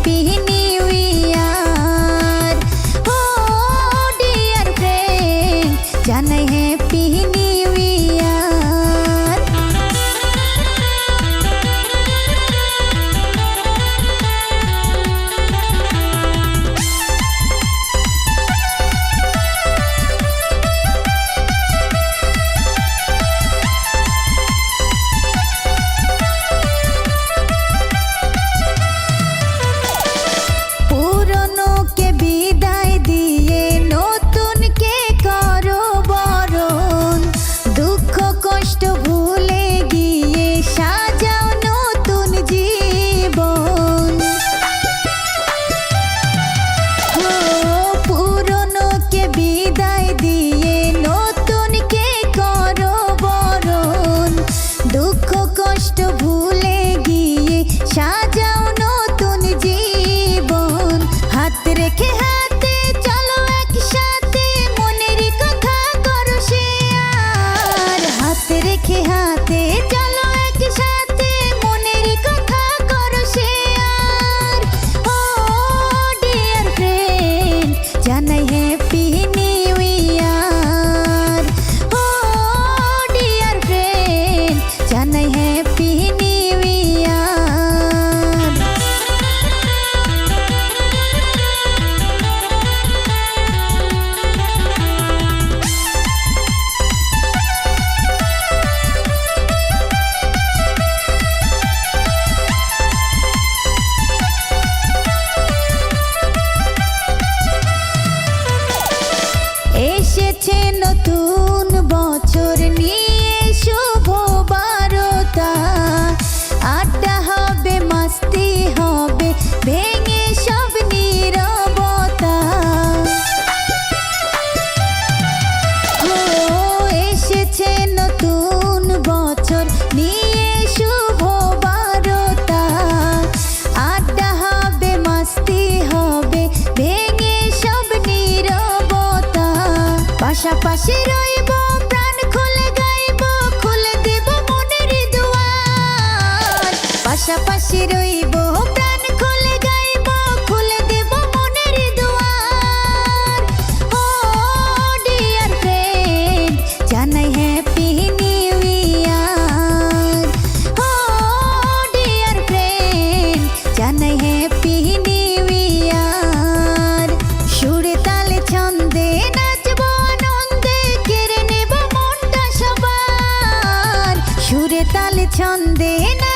பின்னி হাতে নতুন বছর নিয়ে পাশে রইব প্রাণ খুলে গাইব খুলে দেব মনের দুয়ার। পাশাপাশি রইব ছন্দে না